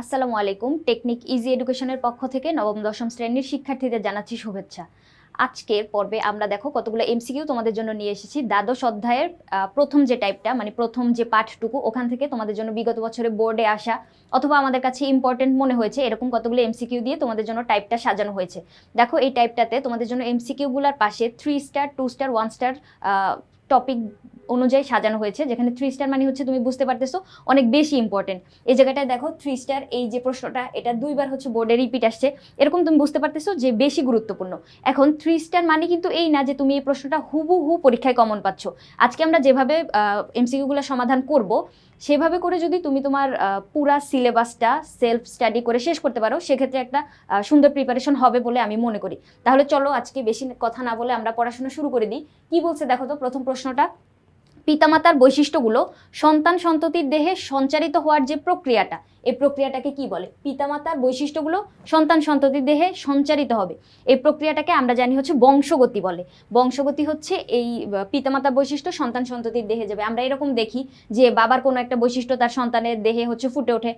আসসালামু আলাইকুম। Technique easy এডুকেশনের পক্ষ থেকে নবম, দশম শ্রেণির শিক্ষার্থীদের জানাচ্ছি শুভেচ্ছা। আজকের পর্বে আমরা দেখো কতগুলো এমসিকিউ তোমাদের জন্য নিয়ে এসেছি। দ্বাদশ অধ্যায়ের প্রথম যে টাইপটা মানে প্রথম যে পাঠটুকু, ওখান থেকে তোমাদের জন্য বিগত বছরে বোর্ডে আসা, অথবা আমাদের কাছে ইম্পর্টেন্ট মনে হয়েছে, এরকম কতগুলো এমসিকিউ দিয়ে তোমাদের জন্য টাইপটা সাজানো হয়েছে। দেখো এই টাইপটাতে তোমাদের জন্য এমসিকিউগুলোর পাশে three star two star one star topic অনুযায়ী সাজানো হয়েছে, যেখানে থ্রি স্টার মানে হচ্ছে তুমি বুঝতে পারতেছো অনেক বেশি ইম্পর্টেন্ট এই জায়গাটায় দেখো থ্রি স্টার এই যে প্রশ্নটা, এটা দুইবার হচ্ছে বোর্ডে রিপিট আসছে। এরকম তুমি বুঝতে পারতেছো যে বেশি গুরুত্বপূর্ণ। এখন থ্রি স্টার মানে কিন্তু এই না যে তুমি এই প্রশ্নটা হুবহু পরীক্ষায় কমন পাচ্ছ। আজকে আমরা যেভাবে এমসিকিউগুলো সমাধান করব, সেভাবে করে যদি তুমি তোমার পুরা সিলেবাসটা সেলফ স্টাডি করে শেষ করতে পারো, সেক্ষেত্রে একটা সুন্দর প্রিপারেশন হবে বলে আমি মনে করি। তাহলে চলো আজকে বেশি কথা না বলে আমরা পড়াশোনা শুরু করে দিই। কি বলছে দেখো তো প্রথম প্রশ্নটা? পিতামাতার বৈশিষ্ট্যগুলো সন্তান সন্ততির দেহে সঞ্চারিত হওয়ার যে প্রক্রিয়াটা এই প্রক্রিয়াটাকে কি বলে? পিতামাতার বৈশিষ্ট্যগুলো সন্তান সন্ততির দেহে সঞ্চারিত হবে। এই প্রক্রিয়াটাকে আমরা জানি হচ্ছে বংশগতি বলে। বংশগতি হচ্ছে এই পিতামাতার বৈশিষ্ট্য সন্তান সন্ততির দেহে যাবে। আমরা এরকম দেখি যে বাবার কোনো একটা বৈশিষ্ট্য তার সন্তানের দেহে হচ্ছে ফুটে ওঠে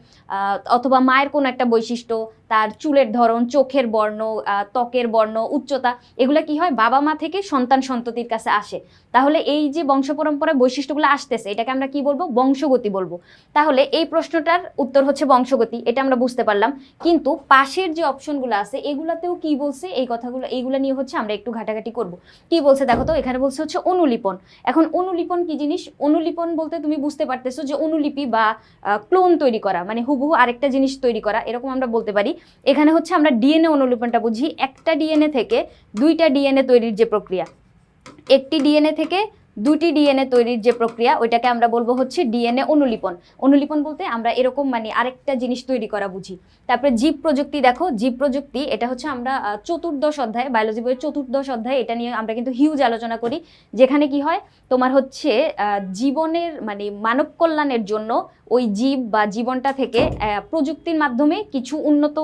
অথবা মায়ের কোনো একটা বৈশিষ্ট্য তার চুলের ধরন, চোখের বর্ণ ত্বকের বর্ণ, উচ্চতা, এগুলো কি হয়? বাবা মা থেকে সন্তান সন্ততির কাছে আসে। তাহলে এই যে বংশ পরম্পরায় বৈশিষ্ট্যগুলো আসতেছে, এটাকে আমরা কি বলব? বংশগতি বলব। তাহলে এই প্রশ্নটার উত্তর হচ্ছে বংশগতি, এটা আমরা বুঝতে পারলাম। কিন্তু পাশের যে অপশনগুলো আছে, এগুলাতেও কি বলছে? এই কথাগুলো, এইগুলো নিয়ে হচ্ছে আমরা একটু ঘাটাঘাটি করব। কি বলছে? দেখো তো, এখানে বলছে হচ্ছে অনুলিপন। এখন অনুলিপন কি জিনিস? অনুলিপন বলতে তুমি বুঝতে পারতেছো যে অনুলিপি বা ক্লোন তৈরি করা মানে হুবহু আরেকটা জিনিস তৈরি করা, এরকম আমরা বলতে পারি। এখানে হচ্ছে আমরা ডিএনএ অনুলিপনটা বুঝি। একটা ডিএনএ থেকে দুইটা ডিএনএ তৈরির যে প্রক্রিয়া, একটি ডিএনএ থেকে দুটি ডিএনএ তৈরির যে প্রক্রিয়া ওইটাকে আমরা বলব হচ্ছে ডিএনএ অনুলিপন। অনুলিপন বলতে আমরা এরকম মানে আরেকটা জিনিস তৈরি করা বুঝি। তারপরে জীব প্রযুক্তি দেখো জীব প্রযুক্তি এটা হচ্ছে আমরা চতুর্দশ অধ্যায় বায়োলজি বইয়ের চতুর্দশ অধ্যায় এটা নিয়ে আমরা কিন্তু হিউজ আলোচনা করি যেখানে কি হয় তোমার হচ্ছে জীবনের মানে মানব কল্যাণের জন্য ওই জীব বা জীবনটা থেকে প্রযুক্তির মাধ্যমে কিছু উন্নত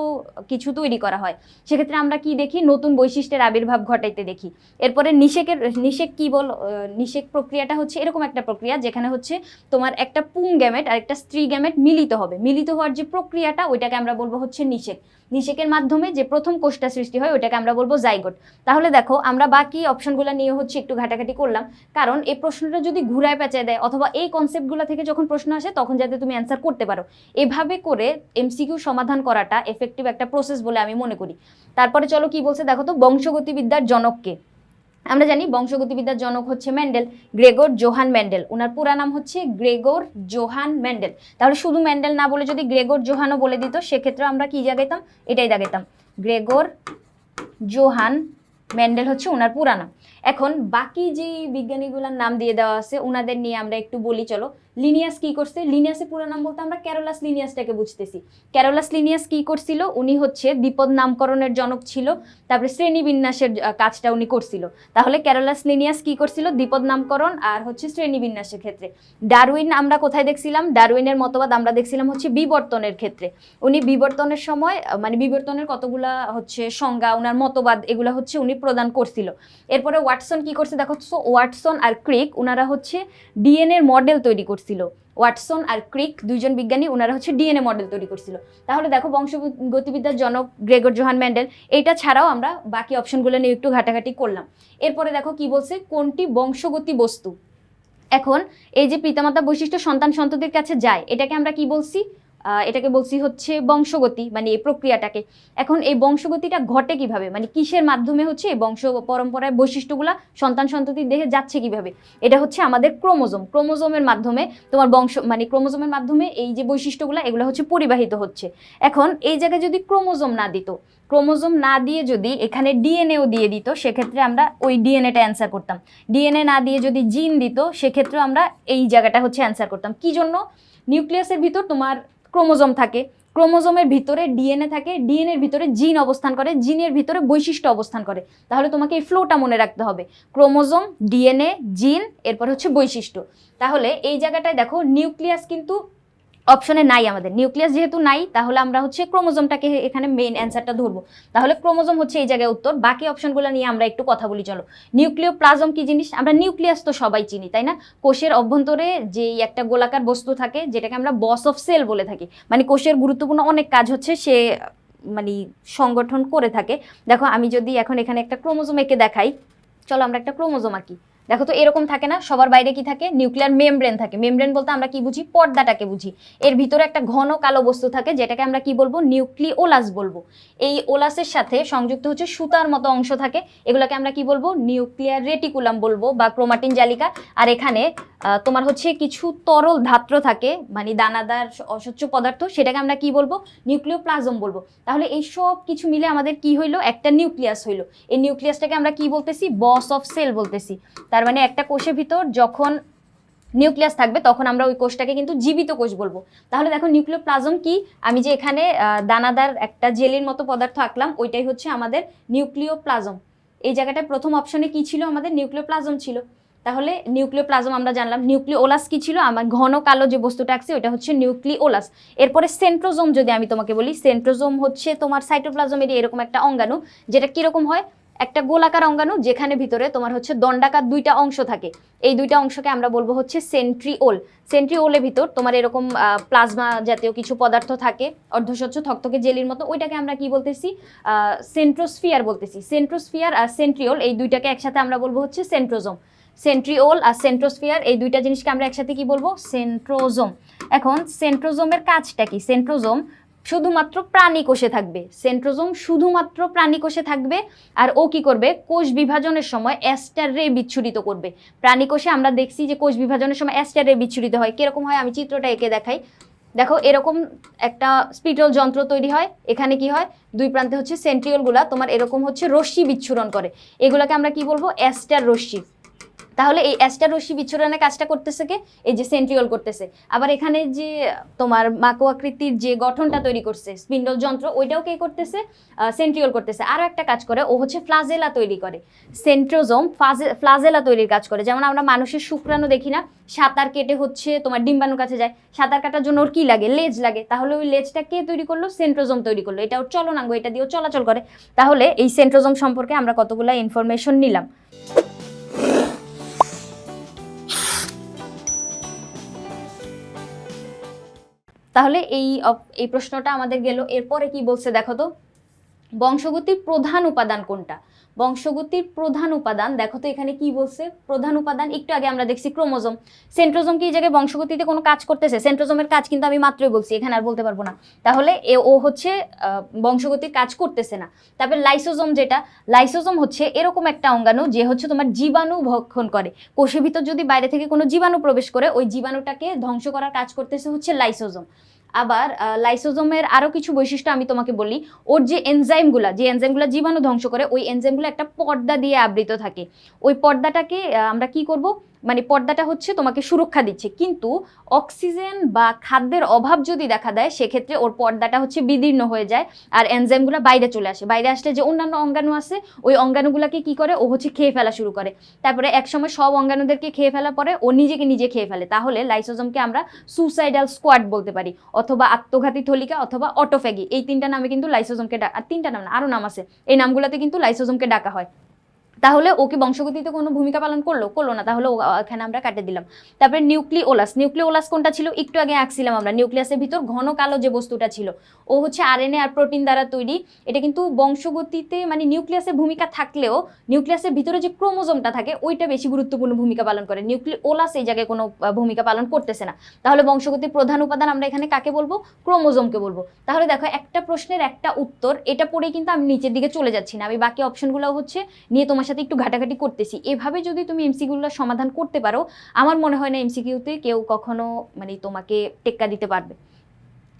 কিছু তৈরি করা হয়। সেক্ষেত্রে আমরা কি দেখি নতুন বৈশিষ্ট্যের আবির্ভাব ঘটাইতে দেখি। এরপরে নিষেকের নিষেক কি বল আহ, নিষেক প্রক্রিয়াটা হচ্ছে এরকম একটা প্রক্রিয়া, যেখানে হচ্ছে তোমার একটা পুং গ্যামেট আর একটা স্ত্রী গ্যামেট মিলিত হবে। মিলিত হওয়ার যে প্রক্রিয়াটা, ওইটাকে আমরা বলব হচ্ছে নিষেক। নিষেকের মাধ্যমে যে প্রথম কোষটা সৃষ্টি হয়, ওইটাকে আমরা বলব জাইগোট তাহলে দেখো, আমরা বাকি অপশনগুলো নিয়ে হচ্ছে একটু ঘাটাঘাটি করলাম। কারণ এই প্রশ্নটা যদি ঘুরায় পেঁচায় দেয়, অথবা এই কনসেপ্টগুলো থেকে যখন প্রশ্ন আসে, তখন যাতে তুমি অ্যান্সার করতে পারো। এভাবে করে এমসিকিউ সমাধান করাটা এফেক্টিভ একটা প্রসেস বলে আমি মনে করি। তারপরে চলো কি বলছে, দেখো তো, বংশগতিবিদ্যার জনককে। আমরা জানি বংশগতিবিদ্যার জনক হচ্ছে ম্যান্ডেল, গ্রেগর জোহান ম্যান্ডেল। ওনার পুরা নাম হচ্ছে গ্রেগর জোহান ম্যান্ডেল। তাহলে শুধু ম্যান্ডেল না বলে যদি গ্রেগর জোহানও বলে দিত সেক্ষেত্রে আমরা কি জাগাইতাম? এটাই দাগাইতাম। গ্রেগর জোহান ম্যান্ডেল হচ্ছে ওনার পুরা নাম। এখন বাকি যে বিজ্ঞানীগুলোর নাম দিয়ে দেওয়া আছে ওনাদের নিয়ে আমরা একটু বলি, চলো। লিনিয়াস কি করছে? লিনিয়াসের পুরো নাম বলতে আমরা ক্যারোলাস লিনিয়াসটাকে বুঝতেছি। ক্যারোলাস লিনিয়াস কি করছিল? উনি হচ্ছে বিপদ নামকরণের জনক ছিল, তারপরে শ্রেণি বিন্যাসের কাজটা উনি করছিল। তাহলে ক্যারোলাস লিনিয়াস কি করছিল? বিপদ নামকরণ আর হচ্ছে শ্রেণি বিন্যাসের ক্ষেত্রে। ডারউইন আমরা কোথায় দেখছিলাম? ডারউইনের মতবাদ আমরা দেখছিলাম হচ্ছে বিবর্তনের ক্ষেত্রে। উনি বিবর্তনের সময় মানে বিবর্তনের কতগুলা হচ্ছে সংজ্ঞা ওনার মতবাদ, এগুলা হচ্ছে উনি প্রদান করছিল। এরপরে ওয়াটসন কি করছে? দেখো তো ওয়াটসন আর ক্রিক ওনারা হচ্ছে ডিএনএ মডেল তৈরি করছিল। ওয়াটসন আর ক্রিক দুইজন বিজ্ঞানী ওনারা হচ্ছে ডিএনএ মডেল তৈরি করছিল। তাহলে দেখো, বংশগতিবিদ্যার জনক গ্রেগর জোহান ম্যান্ডেল এইটা ছাড়াও আমরা বাকি অপশনগুলো নিয়ে একটু ঘাটাঘাটি করলাম। এরপরে দেখো, কি বলছে? কোনটি বংশগতি বস্তু? এখন এই যে পিতামাতা বৈশিষ্ট্য সন্তান সন্ততির কাছে যায়, এটাকে আমরা কি বলছি? এটাকে বলছি হচ্ছে বংশগতি মানে এই প্রক্রিয়াটাকে। এখন এই বংশগতিটা ঘটে কীভাবে? মানে কিসের মাধ্যমে হচ্ছে এই বংশ পরম্পরায় বৈশিষ্ট্যগুলা সন্তান সন্ততির দেহে যাচ্ছে কীভাবে? এটা হচ্ছে আমাদের ক্রোমোজোম। ক্রোমোজোমের মাধ্যমে তোমার বংশ মানে ক্রোমোজোমের মাধ্যমে এই যে বৈশিষ্ট্যগুলো, এগুলো হচ্ছে পরিবাহিত হচ্ছে। এখন এই জায়গায় যদি ক্রোমোজোম না দিত, ক্রোমোজোম না দিয়ে যদি এখানে ডিএনএও দিয়ে দিত, সেক্ষেত্রে আমরা ওই ডিএনএটা অ্যান্সার করতাম। ডিএনএ না দিয়ে যদি জিন দিত সেক্ষেত্রে আমরা এই জায়গাটা হচ্ছে অ্যান্সার করতাম। কি জন্য? নিউক্লিয়াসের ভিতর তোমার ক্রোমোজোম থাকে। ক্রোমোজোমের ভিতরে ডিএনএ থাকে, ডিএনএর ভিতরে জিন অবস্থান করে, জিনের ভিতরে বৈশিষ্ট্য অবস্থান করে। তাহলে তোমাকে এই ফ্লোটা মনে রাখতে হবে। ক্রোমোজোম, ডিএনএ, জিন, এরপর হচ্ছে বৈশিষ্ট্য। তাহলে এই জায়গাটায় দেখো নিউক্লিয়াস কিন্তু অপশনে নাই আমাদের। নিউক্লিয়াস যেহেতু নাই, তাহলে আমরা হচ্ছে ক্রোমোজোমটাকে এখানে মেইন অ্যান্সারটা ধরবো। তাহলে ক্রোমোজোম হচ্ছে এই জায়গায় উত্তর। বাকি অপশনগুলো নিয়ে আমরা একটু কথা বলি, চলো। নিউক্লিয় প্লাজম কি জিনিস? আমরা নিউক্লিয়াস তো সবাই চিনি, তাই না? কোষের অভ্যন্তরে যেই একটা গোলাকার বস্তু থাকে, যেটাকে আমরা বস অফ সেল বলে থাকি মানে কোষের গুরুত্বপূর্ণ অনেক কাজ হচ্ছে সে মানে সংগঠন করে থাকে। দেখো, আমি যদি এখন এখানে একটা ক্রোমোজোম এঁকে দেখাই, চলো আমরা একটা ক্রোমোজোম আঁকি। দেখো তো এরকম থাকে না, সবার বাইরে কি থাকে? নিউক্লিয়ার মেমব্রেন থাকে। মেমব্রেন বলতে আমরা কি বুঝি? পর্দাটাকে বুঝি। এর ভিতরে একটা ঘন কালো বস্তু থাকে, যেটাকে আমরা কি বলব? নিউক্লিওলাস বলব। এই ওলাসের সাথে সংযুক্ত হচ্ছে সুতার মতো অংশ থাকে। এগুলোকে আমরা কি বলব? নিউক্লিয়ার রেটিকুলাম বলব বা ক্রোমাটিন জালিকা। আর এখানে তোমার হচ্ছে কিছু তরল ধাত্র থাকে মানে দানাদার অস্বচ্ছ পদার্থ, সেটাকে আমরা কি বলব? নিউক্লিওপ্লাজম বলব। তাহলে এই সব কিছু মিলে আমাদের কি হইল? একটা নিউক্লিয়াস হইল। এই নিউক্লিয়াসটাকে আমরা কি বলতেছি? বস অফ সেল বলতেছি। তার মানে একটা কোষের ভিতর যখন নিউক্লিয়াস থাকবে, তখন আমরা ওই কোষটাকে কিন্তু জীবিত কোষ বলব। তাহলে দেখো, নিউক্লিওপ্লাজম কি? আমি যে এখানে দানাদার একটা জেলের মতো পদার্থ আঁকলাম, ওইটাই হচ্ছে আমাদের নিউক্লিওপ্লাজম। এই জায়গাটায় প্রথম অপশনে কি ছিল? আমাদের নিউক্লিওপ্লাজম ছিল। তাহলে নিউক্লিওপ্লাজম আমরা জানলাম, নিউক্লিওলাস কি ছিল? আমার ঘন কালো যে বস্তুটা আঁকছে ওটা হচ্ছে নিউক্লিওলাস। এরপরে সেন্ট্রোজোম যদি আমি তোমাকে বলি, সেন্ট্রোজোম হচ্ছে তোমার সাইটোপ্লাজমের এরকম একটা অঙ্গাণু, যেটা কীরকম হয়? একটা গোলাকার অঙ্গাণু, যেখানে ভিতরে তোমার হচ্ছে দণ্ডাকার দুইটা অংশ থাকে। এই দুইটা অংশকে আমরা বলব হচ্ছে সেন্ট্রিওল। সেন্ট্রিওলের ভিতর তোমার এরকম প্লাজমা জাতীয় কিছু পদার্থ থাকে, অর্ধস্বচ্ছ থকথকে জেলির মতো, ওইটাকে আমরা কি বলতেছি? সেন্ট্রোস্ফিয়ার বলতেছি। সেন্ট্রোস্ফিয়ার আর সেন্ট্রিওল, এই দুইটাকে একসাথে আমরা বলব হচ্ছে সেন্ট্রোজোম। সেন্ট্রিওল আর সেন্ট্রোস্ফিয়ার, এই দুইটা জিনিসকে আমরা একসাথে কি বলব? সেন্ট্রোজোম। এখন সেন্ট্রোজোমের কাজটা কি? সেন্ট্রোজোম শুধুমাত্র প্রাণী কোষে থাকবে। সেন্ট্রোজোম শুধুমাত্র প্রাণী কোষে থাকবে আর ও কি করবে? কোষ বিভাজনের সময় অ্যাস্টার রে বিচ্ছুরিত করবে। প্রাণী কোষে আমরা দেখছি যে কোষ বিভাজনের সময় অ্যাস্টার রে বিচ্ছুরিত হয়। কীরকম হয়? আমি চিত্রটা এঁকে দেখাই। দেখো, এরকম একটা স্পিটল যন্ত্র তৈরি হয়। এখানে কি হয়? দুই প্রান্তে হচ্ছে সেন্ট্রিওলগুলা। তোমার এরকম হচ্ছে রশ্মি বিচ্ছুরণ করে। এগুলাকে আমরা কি বলব? অ্যাস্টার রশ্মি। তাহলে এই অ্যাস্টার রশ্মি বিচ্ছুরণের কাজটা করতেছে কে? এই যে সেন্ট্রিওল করতেছে। আবার এখানে যে, তোমার মাকো আকৃতির যে গঠনটা তৈরি করছে স্পিন্ডল যন্ত্র, ওইটাও কে করতেছে? সেন্ট্রিওল করতেছে। আরও একটা কাজ করে, ও হচ্ছে ফ্লাজেলা তৈরি করে। সেন্ট্রোজোম ফ্লাজেলা তৈরির কাজ করে। যেমন আমরা মানুষের শুক্রাণু দেখি না, সাঁতার কেটে হচ্ছে তোমার ডিম্বাণুর কাছে যায়। সাঁতার কাটার জন্য ওর কী লাগে? লেজ লাগে। তাহলে ওই লেজটা কে তৈরি করল? সেন্ট্রোজোম তৈরি করল। এটা ওর চলনাঙ্গ, এটা দিয়েও চলাচল করে। তাহলে এই সেন্ট্রোজোম সম্পর্কে আমরা কতগুলো ইনফরমেশন নিলাম? তাহলে এই এই প্রশ্নটা আমাদের গেল। এরপরে কি বলছে দেখো তো? বংশগতির প্রধান উপাদান কোনটা? বংশগতির প্রধান উপাদান। দেখো তো এখানে কি বলছে? প্রধান উপাদান, একটু আগে আমরা দেখছি ক্রোমোজোম। সেন্ট্রোজোম কি এই জায়গায় বংশগতিতে কোনো কাজ করতেছে? সেন্ট্রোজোমের কাজ কিন্তু আমি মাত্রই বলছি, এখানে আর বলতে পারব না। তাহলে এ, ও হচ্ছে বংশগতির কাজ করতেছে না। তারপরে লাইসোজোম যেটা, লাইসোজোম হচ্ছে এরকম একটা অঙ্গাণু যে হচ্ছে তোমার জীবাণু ভক্ষণ করে। কোষের ভিতর যদি বাইরে থেকে কোনো জীবাণু প্রবেশ করে, ওই জীবাণুটাকে ধ্বংস করার কাজ করতেছে হচ্ছে লাইসোজোম। আবার লাইসোজোমের আরও কিছু বৈশিষ্ট্য আমি তোমাকে বলি। ওর যে এনজাইমগুলো যে এনজাইমগুলো জীবাণু ধ্বংস করে, ওই এনজাইমগুলো একটা পর্দা দিয়ে আবৃত থাকে। ওই পর্দাটাকে আমরা কি করব? মানে পর্দাটা হচ্ছে তোমাকে সুরক্ষা দিচ্ছে। কিন্তু অক্সিজেন বা খাদ্যের অভাব যদি দেখা দেয়, সেক্ষেত্রে ওর পর্দাটা হচ্ছে বিদীর্ণ হয়ে যায় আর এনজাইমগুলো বাইরে চলে আসে। বাইরে আসলে যে অন্যান্য অঙ্গাণু আছে, ওই অঙ্গাণুগুলোকে কি করে? ও হচ্ছে খেয়ে ফেলা শুরু করে। তারপরে একসময় সব অঙ্গাণুদেরকে খেয়ে ফেলার পরে ও নিজেকে নিজে খেয়ে ফেলে। তাহলে লাইসোজমকে আমরা সুসাইডাল স্কোয়াড বলতে পারি অথবা আত্মঘাতী থলিকা অথবা অটোফ্যাগি। এই তিনটা নামে কিন্তু লাইসোজমকে আর তিনটা নাম না আরও নাম আছে। এই নামগুলোতে কিন্তু লাইসোজমকে ডাকা হয়। তাহলে ওকে বংশগতিতে কোনো ভূমিকা পালন করল? করল না। তাহলে ও- এখানে আমরা কাটে দিলাম। তারপরে নিউক্লিওলাস। নিউক্লিওলাস কোনটা ছিল? একটু আগে আঁকছিলাম আমরা। নিউক্লিয়াসের ভিতর ঘন কালো যে বস্তুটা ছিল, ও হচ্ছে আরএনএ আর প্রোটিন দ্বারা তৈরি। এটা কিন্তু বংশগতিতে মানে নিউক্লিয়াসের ভূমিকা থাকলেও নিউক্লিয়াসের ভিতরে যে ক্রোমোজোমটা থাকে, ওইটা বেশি গুরুত্বপূর্ণ ভূমিকা পালন করে। নিউক্লিওলাস এই জায়গায় কোনো ভূমিকা পালন করতেছে না। তাহলে বংশগতির প্রধান উপাদান আমরা এখানে কাকে বলব? ক্রোমোজোমকে বলব। তাহলে দেখো, একটা প্রশ্নের একটা উত্তর, এটা পড়েই কিন্তু আমি নিচের দিকে চলে যাচ্ছি না। আমি বাকি অপশনগুলো হচ্ছে নিয়ে তোমার সাথে একটু ঘাটাঘাটি করতেছি। এভাবে যদি তুমি এমসিকিউগুলো সমাধান করতে পারো, আমার মনে হয় না এমসিকিউতে কেউ কখনো মানে তোমাকে টেক্কা দিতে পারবে।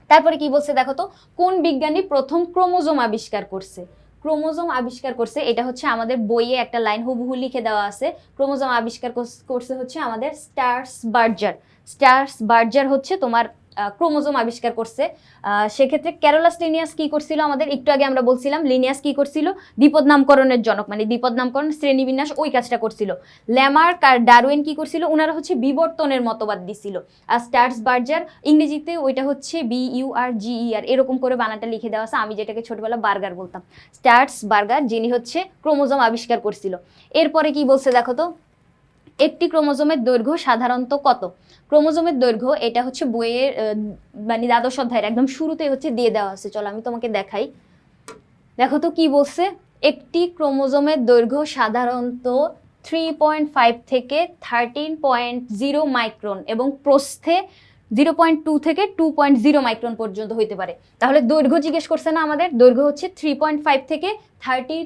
তারপরে কি বলছে দেখো তো, কোন বিজ্ঞানী প্রথম ক্রোমোজোম আবিষ্কার করছে? ক্রোমোজোম আবিষ্কার করছে, এটা হচ্ছে আমাদের বইয়ে একটা লাইন হুবহু লিখে দেওয়া আছে। ক্রোমোজোম আবিষ্কার করছে হচ্ছে আমাদের স্টার্স বার্জার স্টার্স বার্জার হচ্ছে তোমার ক্রোমোজোম আবিষ্কার করছে। সেক্ষেত্রে ক্যারোলাস লিনিয়াস কি করছিল আমাদের? একটু আগে আমরা বলছিলাম, লিনিয়াস কি করছিল? দ্বিপদ নামকরণের জনক মানে দ্বিপদ নামকরণ শ্রেণীবিন্যাস ওই কাজটা করছিল। ল্যামার্ক আর ডারউইন কি করছিল? ওনারা হচ্ছে বিবর্তনের মতবাদ দিছিল। আর স্টার্স বার্জার, ইংরেজিতে ওইটা হচ্ছে বি ইউ আর জি ই আর এরকম করে বানানটা লিখে দেওয়া আছে। আমি যেটাকে ছোটবেলা বার্গার বলতাম। স্টার্স বার্গার, যিনি হচ্ছে ক্রোমোজোম আবিষ্কার করছিল। এরপরে কি বলছে দেখো তো? একটি ক্রোমোজোমের দৈর্ঘ্য সাধারণত কত? ক্রোমোজোমের দৈর্ঘ্য এটা হচ্ছে বইয়ের মানে দ্বাদশ অধ্যায়ের, একদম শুরুতে হচ্ছে দিয়ে দেওয়া আছে। চলো আমি তোমাকে দেখাই। দেখো তো কি বলছে? একটি ক্রোমোজোমের দৈর্ঘ্য সাধারণত থ্রি পয়েন্ট ফাইভ থেকে থার্টিন পয়েন্ট জিরো মাইক্রন এবং প্রস্থে জিরো পয়েন্ট টু থেকে টু পয়েন্ট জিরো মাইক্রন পর্যন্ত হইতে পারে। তাহলে দৈর্ঘ্য জিজ্ঞেস করছে না আমাদের? দৈর্ঘ্য হচ্ছে থ্রি পয়েন্ট ফাইভ থেকে thirteen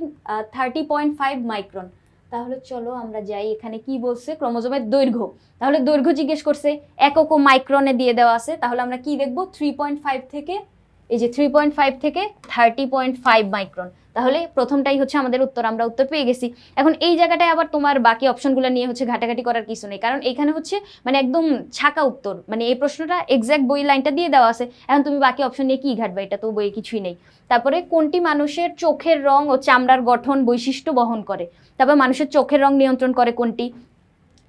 thirty point five micron তাহলে চলো আমরা যাই এখানে কি বলছে? ক্রোমোজোমের দৈর্ঘ্য। তাহলে দৈর্ঘ্য জিজ্ঞেস করছে, একক মাইক্রনে দিয়ে দেওয়া আছে, তাহলে আমরা কি দেখব? থ্রি পয়েন্ট ফাইভ থেকে, এই যে থ্রি পয়েন্ট ফাইভ থেকে থার্টি পয়েন্ট ফাইভ মাইক্রন তাহলে প্রথমটাই হচ্ছে আমাদের উত্তর, আমরা উত্তর পেয়ে গেছি। এখন এই জায়গাটায় আবার তোমার বাকি অপশনগুলো নিয়ে হচ্ছে ঘাটাঘাটি করার কিছু নেই। কারণ এখানে হচ্ছে মানে একদম ছাকা উত্তর মানে এই প্রশ্নটা এক্স্যাক্ট বই লাইনটা দিয়ে দেওয়া আছে। এখন তুমি বাকি অপশন নিয়ে কি ঘাটবে? এটা তো বইয়ে কিছুই নেই। তারপরে কোনটি মানুষের চোখের রং ও চামড়ার গঠন বৈশিষ্ট্য বহন করে? তারপর মানুষের চোখের রং নিয়ন্ত্রণ করে কোনটি?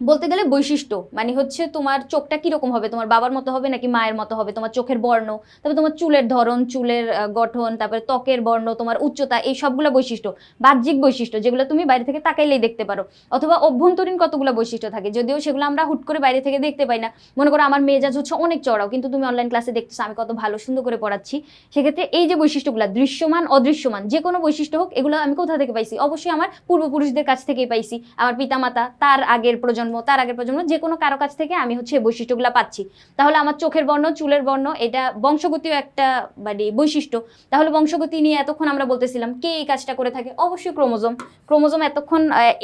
বলতে গেলে বৈশিষ্ট্য। মানে হচ্ছে তোমার চোখটা কীরকম হবে? তোমার বাবার মতো হবে নাকি মায়ের মতো হবে? তোমার চোখের বর্ণ, তারপর তোমার চুলের ধরন, চুলের গঠন, তারপরে ত্বকের বর্ণ, তোমার উচ্চতা, এই সবগুলো বৈশিষ্ট্য। বাহ্যিক বৈশিষ্ট্য, যেগুলো তুমি বাইরে থেকে তাকাইলেই দেখতে পারো। অথবা অভ্যন্তরীণ কতগুলো বৈশিষ্ট্য থাকে, যদিও সেগুলো আমরা হুট করে বাইরে থেকে দেখতে পাই না। মনে করো আমার মেজাজ হচ্ছে অনেক চড়াও, কিন্তু তুমি অনলাইন ক্লাসে দেখতেছো, আমি কত ভালো, সুন্দর করে পড়াচ্ছি। সেক্ষেত্রে এই যে বৈশিষ্ট্যগুলো, দৃশ্যমান, অদৃশ্যমান, যে কোনো বৈশিষ্ট্য হোক, এগুলো আমি কোথা থেকে পাইছি? অবশ্যই আমার পূর্বপুরুষদের কাছ থেকেই পাইছি। আমার পিতামাতা, তার আগের প্রজন্ম তার আগের প্রজন্ম যে কোনো কারও কাছ থেকে আমি হচ্ছে বৈশিষ্ট্যগুলো পাচ্ছি। তাহলে আমার চোখের বর্ণ, চুলের বর্ণ, এটা বংশগতিও একটা মানে বৈশিষ্ট্য। তাহলে বংশগতি নিয়ে এতক্ষণ আমরা বলতেছিলাম কে এই কাজটা করে থাকে? অবশ্যই ক্রোমোজোম। ক্রোমোজোম এতক্ষণ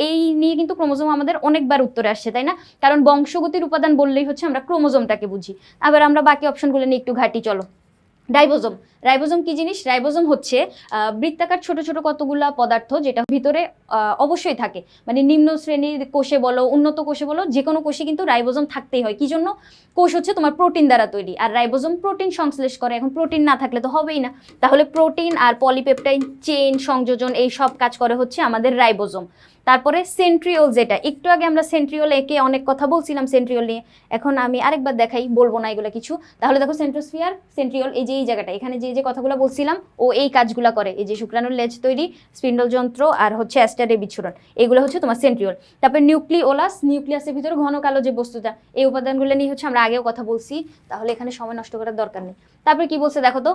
এই নিয়ে কিন্তু ক্রোমোজোম আমাদের অনেকবার উত্তরে আসছে, তাই না? কারণ বংশগতির উপাদান বললেই হচ্ছে আমরা ক্রোমোজোমটাকে বুঝি। আবার আমরা বাকি অপশনগুলো নিয়ে একটু ঘাটি, চলো। রাইবোজোম। রাইবোজোম কি জিনিস? রাইবোজোম হচ্ছে বৃত্তাকার ছোট ছোট কতগুলা পদার্থ যেটা ভিতরে অবশ্যই থাকে। মানে নিম্ন শ্রেণির কোষে বলো, উন্নত কোষে বলো যে কোনো কোষে কিন্তু রাইবোজোম থাকতেই হয়। কি জন্য? কোষ হচ্ছে তোমার প্রোটিন দ্বারা তৈরি। আর রাইবোজোম প্রোটিন সংশ্লেষ করে। এখন প্রোটিন না থাকলে তো হবেই না। তাহলে প্রোটিন আর পলিপেপটাইড চেন সংযোজন এই সব কাজ করে হচ্ছে আমাদের রাইবোজোম। তারপরে সেন্ট্রিওল যেটা, একটু আগে আমরা সেন্ট্রিওল একে অনেক কথা বলছিলাম সেন্ট্রিওল নিয়ে, এখন আমি আরেকবার দেখাই, বলব না এগুলো কিছু। তাহলে দেখো সেন্ট্রোস্ফিয়ার সেন্ট্রিওল এই যে এই জায়গাটা, এখানে যে যে কথাগুলো বলছিলাম, ও এই কাজগুলো করে। এই যে শুক্রাণুর লেজ তৈরি স্পিন্ডল যন্ত্র আর হচ্ছে অ্যাস্টারে বিচ্ছুরণ। এগুলো হচ্ছে তোমার সেন্ট্রিওল তারপরে নিউক্লিওলাস নিউক্লিয়াসের ভিতরে ঘন কালো যে বস্তুটা, এই উপাদানগুলো নিয়ে হচ্ছে আমরা আগেও কথা বলছি, তাহলে এখানে সময় নষ্ট করার দরকার নেই। তারপরে কি বলছে দেখো তো?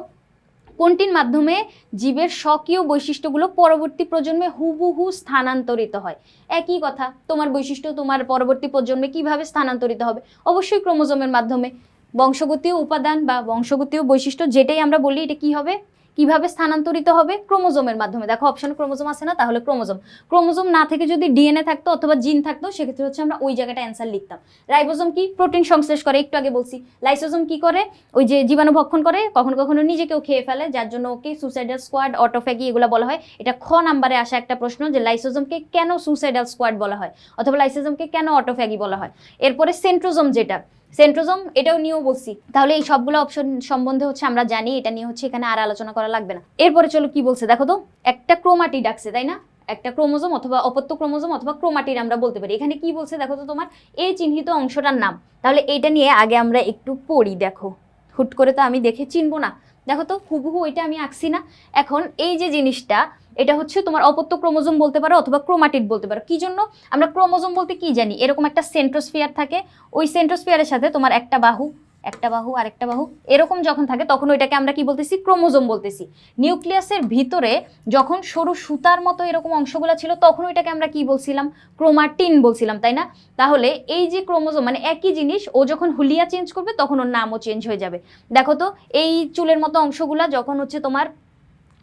কোনটির মাধ্যমে জীবের স্বকীয় বৈশিষ্ট্যগুলো পরবর্তী প্রজন্মে হুবহু স্থানান্তরিত হয়? একই কথা, তোমার বৈশিষ্ট্য তোমার পরবর্তী প্রজন্মে কীভাবে স্থানান্তরিত হবে? অবশ্যই ক্রোমোজোমের মাধ্যমে। বংশগতীয় উপাদান বা বংশগতীয় বৈশিষ্ট্য, যেটাই আমরা বলি, এটা কি হবে? কীভাবে স্থানান্তরিত হবে? ক্রোমোজোমের মাধ্যমে। দেখো অপশন ক্রোমোজোম আছে না? তাহলে ক্রোমোজোম। ক্রোমোজোম না থেকে যদি ডিএনএ থাকতো অথবা জিন থাকতো, সেক্ষেত্রে হচ্ছে আমরা ওই জায়গাটা অ্যান্সার লিখতাম। রাইবোজোম কি? প্রোটিন সংশ্লেষ করে, একটু আগে বলছি। লাইসোজোম কি করে? ওই যে জীবাণু ভক্ষণ করে, কখনো কখনো নিজেকেও খেয়ে ফেলে, যার জন্য ওকে সুসাইডাল স্কোয়াড অটোফ্যাগি এগুলো বলা হয়। এটা খ নাম্বারে আসা একটা প্রশ্ন যে লাইসোজোমকে কেন সুসাইডাল স্কোয়াড বলা হয়? অথবা লাইসোজোমকে কেন অটোফ্যাগি বলা হয়? এরপরে সেন্ট্রোজোম যেটা সেন্ট্রোজোম, এটাও নিয়েও বলছি। তাহলে এই সবগুলো অপশন সম্বন্ধে হচ্ছে আমরা জানি, এটা নিয়ে হচ্ছে এখানে আর আলোচনা করা লাগবে না। এরপরে চলো কি বলছে, দেখো তো, একটা ক্রোমাটি ডাকছে, তাই না? একটা ক্রোমোজোম অথবা অপত্য ক্রোমোজোম অথবা ক্রোমাটির আমরা বলতে পারি। এখানে কি বলছে, দেখো তো তোমার এই চিহ্নিত অংশটার নাম। তাহলে এইটা নিয়ে আগে আমরা একটু পড়ি, দেখো। হুট করে তো আমি দেখে চিনবো না। দেখো তো, হুবহু এটা আমি আঁকছি না। এখন এই যে জিনিসটা এটা হচ্ছে তোমার অপত্য ক্রোমোজোম বলতে পারো অথবা ক্রোমাটিড বলতে পারো। কি জন্য? আমরা ক্রোমোজোম বলতে কি জানি? এরকম একটা সেন্ট্রোস্ফিয়ার থাকে, ওই সেন্ট্রোস্ফিয়ারের সাথে তোমার একটা বাহু একটা বাহু, আরেকটা বাহু, এরকম যখন থাকে তখন ওইটাকে আমরা কি বলতেছি? ক্রোমোজোম বলতেছি। নিউক্লিয়াসের ভিতরে যখন সরু সুতার মতো এরকম অংশগুলো ছিল তখন ওইটাকে আমরা কি বলছিলাম? ক্রোমাটিন বলছিলাম, তাই না? তাহলে এই যে ক্রোমোজোম মানে একই জিনিস, ও যখন হুলিয়া চেঞ্জ করবে তখন ওর নামও চেঞ্জ হয়ে যাবে। দেখো তো, এই চুলের মতো অংশগুলা যখন হচ্ছে তোমার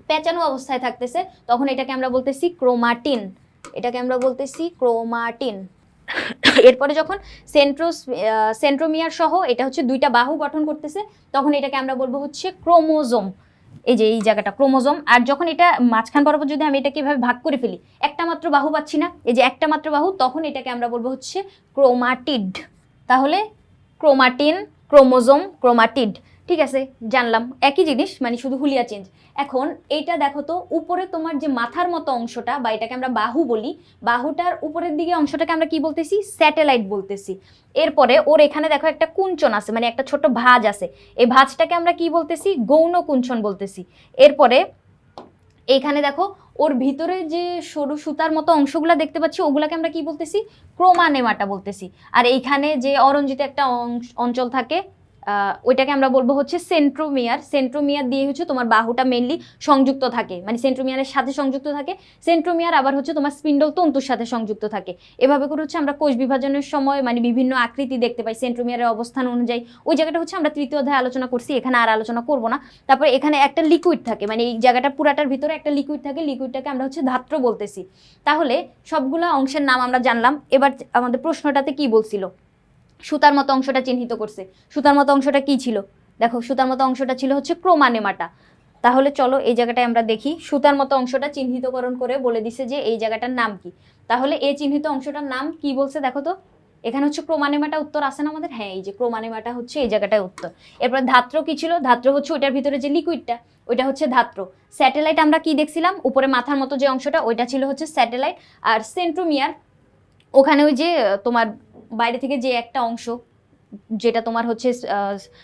পেঁচানো অবস্থায় থাকতেছে, তখন এটাকে আমরা বলতেছি ক্রোমাটিন। এটাকে আমরা বলতেছি ক্রোমাটিন। এরপরে যখন সেন্ট্রোস সেন্ট্রোমিয়ার সহ এটা হচ্ছে দুইটা বাহু গঠন করতেছে, তখন এটাকে আমরা বলব হচ্ছে ক্রোমোজোম। এই যে এই জায়গাটা, ক্রোমোজোম। আর যখন এটা মাঝখান বরাবর যদি আমি এটাকে এভাবে ভাগ করে ফেলি, একটা মাত্র বাহু পাচ্ছি না, এই যে একটা মাত্র বাহু, তখন এটাকে আমরা বলব হচ্ছে ক্রোমাটিড। তাহলে ক্রোমাটিন, ক্রোমোজোম, ক্রোমাটিড। ঠিক আছে, জানলাম। একই জিনিস মানে শুধু হুলিয়া চেঞ্জ এখন এইটা দেখো তো, উপরে তোমার যে মাথার মতো অংশটা, বা এটাকে আমরা বাহু বলি, বাহুটার উপরের দিকে অংশটাকে আমরা কি বলতেছি? স্যাটেলাইট বলতেছি। এরপরে ওর এখানে দেখো একটা কুঞ্চন আছে মানে একটা ছোট ভাঁজ আছে। এই ভাঁজটাকে আমরা কি বলতেছি? গৌণ কুঞ্চন বলতেছি। এরপরে এইখানে দেখো, ওর ভিতরে যে সরু সুতার মতো অংশগুলো দেখতে পাচ্ছি, ওগুলাকে আমরা কি বলতেছি? ক্রোমানেমাটা বলতেছি। আর এইখানে যে অরঞ্জিত একটা অঞ্চল থাকে ওইটাকে আমরা বলব হচ্ছে সেন্ট্রোমিয়ার সেন্ট্রোমিয়ার দিয়ে হচ্ছে তোমার বাহুটা মেনলি সংযুক্ত থাকে। মানে সেন্ট্রোমিয়ারের সাথে সংযুক্ত থাকে সেন্ট্রোমিয়ার আবার হচ্ছে তোমার স্পিন্ডল তন্তুর সাথে সংযুক্ত থাকে। এভাবে করে হচ্ছে আমরা কোষ বিভাজনের সময় মানে বিভিন্ন আকৃতি দেখতে পাই সেন্ট্রোমিয়ারের অবস্থান অনুযায়ী। ওই জায়গাটা হচ্ছে আমরা তৃতীয় অধ্যায়ে আলোচনা করছি, এখানে আর আলোচনা করব না। তারপরে এখানে একটা লিকুইড থাকে মানে এই জায়গাটা পুরাটার ভিতরে একটা লিকুইড থাকে লিকুইডটাকে আমরা হচ্ছে ধাত্র বলতেছি। তাহলে সবগুলো অংশের নাম আমরা জানলাম। এবার আমাদের প্রশ্নটাতে কি বলছিল? সুতার মতো অংশটা চিহ্নিত করছে। সুতার মতো অংশটা কি ছিল? দেখো, সুতার মতো অংশটা ছিল হচ্ছে ক্রোমানেমাটা। তাহলে চলো এই জায়গাটায় আমরা দেখি, সুতার মতো অংশটা চিহ্নিতকরণ করে বলে দিছে যে এই জায়গাটার নাম কি। তাহলে এই চিহ্নিত অংশটার নাম কি বলছে দেখো তো? এখানে হচ্ছে ক্রোমানেমাটা উত্তর আসে না আমাদের? হ্যাঁ এই যে ক্রোমানেমাটা হচ্ছে এই জায়গাটায় উত্তর। এরপর ধাত্র কি ছিল? ধাত্র হচ্ছে ওইটার ভিতরে যে লিকুইডটা ওইটা হচ্ছে ধাত্র। স্যাটেলাইট আমরা কি দেখছিলাম? উপরে মাথার মতো যে অংশটা, ওইটা ছিল হচ্ছে স্যাটেলাইট আর সেন্ট্রোমিয়ার ওখানে ওই যে তোমার বাইরে থেকে যে একটা অংশ যেটা তোমার হচ্ছে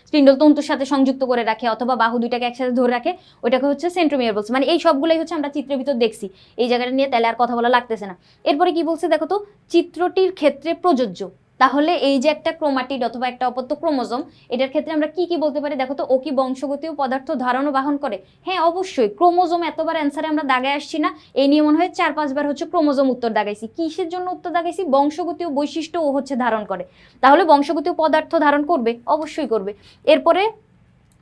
স্পিন্ডল তন্তুর সাথে সংযুক্ত করে রাখে অথবা বাহু দুইটাকে একসাথে ধরে রাখে, ওইটাকে হচ্ছে সেন্ট্রোমিয়ার বলছে। মানে এই সবগুলোই হচ্ছে আমরা চিত্রের ভিতর দেখছি। এই জায়গাটা নিয়ে তাহলে আর কথা বলা লাগতেছে না। এরপরে কি বলছে দেখো তো? চিত্রটির ক্ষেত্রে প্রযোজ্য। তাহলে এই যে একটা ক্রোমাটিড অথবা একটা অপত্য ক্রোমোজোম, এটার ক্ষেত্রে আমরা কি কি বলতে পারি? দেখো তো, ও কি বংশগতীয় পদার্থ ধারণ বাহন করে? হ্যাঁ অবশ্যই। ক্রোমোজোম এতবার অ্যান্সারে আমরা দাগায় আসছি না। এই নিয়ে মনে হয় চার পাঁচবার হচ্ছে ক্রোমোজোম উত্তর দাগাইছি। কিসের জন্য উত্তর দাগাইছি? বংশগতীয় বৈশিষ্ট্য ও হচ্ছে ধারণ করে। তাহলে বংশগতীয় পদার্থ ধারণ করবে? অবশ্যই করবে। এরপরে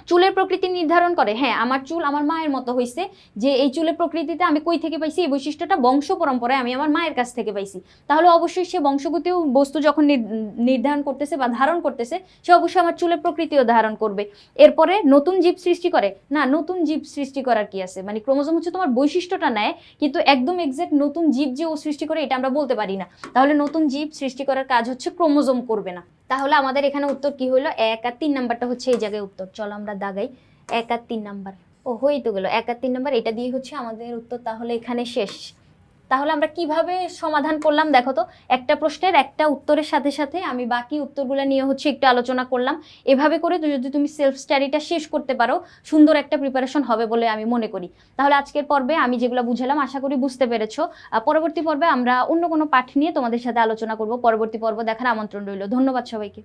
চুলের প্রকৃতি নির্ধারণ করে হ্যাঁ আমার চুল আমার মায়ের মতো হয়েছে যে এই চুলের প্রকৃতিতে আমি কই থেকে পাইছি? এই বৈশিষ্ট্যটা বংশ পরম্পরায় আমি আমার মায়ের কাছ থেকে পাইছি। তাহলে অবশ্যই সে বংশগতীয় বস্তু যখন নির- নির্ধারণ করতেছে বা ধারণ করতেছে, সে অবশ্যই আমার চুলের প্রকৃতিও ধারণ করবে। এরপরে নতুন জীব সৃষ্টি করে, না, নতুন জীব সৃষ্টি করার কি আছে? মানে ক্রোমোজোম হচ্ছে তোমার বৈশিষ্ট্যটা নেয়, কিন্তু একদম এক্সাক্ট নতুন জীব যে ও সৃষ্টি করে, এটা আমরা বলতে পারি না। তাহলে নতুন জীব সৃষ্টি করার কাজ হচ্ছে ক্রোমোজোম করবে না। তাহলে আমাদের এখানে উত্তর কি হলো? এক আর তিন নাম্বারটা হচ্ছে এই জায়গায় উত্তর। চলো আমরা দাগাই। এক আর তিন নাম্বার। ও হয়ে তো গেলো। এক আর তিন নাম্বার, এটা দিয়ে হচ্ছে আমাদের উত্তর তাহলে এখানে শেষ। তাহলে আমরা কীভাবে সমাধান করলাম? দেখো তো, একটা প্রশ্নের একটা উত্তরের সাথে সাথে আমি বাকি উত্তরগুলো নিয়ে হচ্ছে একটু আলোচনা করলাম। এভাবে করে যদি তুমি সেলফ স্টাডিটা শেষ করতে পারো, সুন্দর একটা প্রিপারেশন হবে বলে আমি মনে করি। তাহলে আজকের পর্বে আমি যেগুলো বুঝালাম, আশা করি বুঝতে পেরেছ। পরবর্তী পর্বে আমরা অন্য কোনো পাঠ নিয়ে তোমাদের সাথে আলোচনা করব। পরবর্তী পর্ব দেখার আমন্ত্রণ রইল। ধন্যবাদ সবাইকে।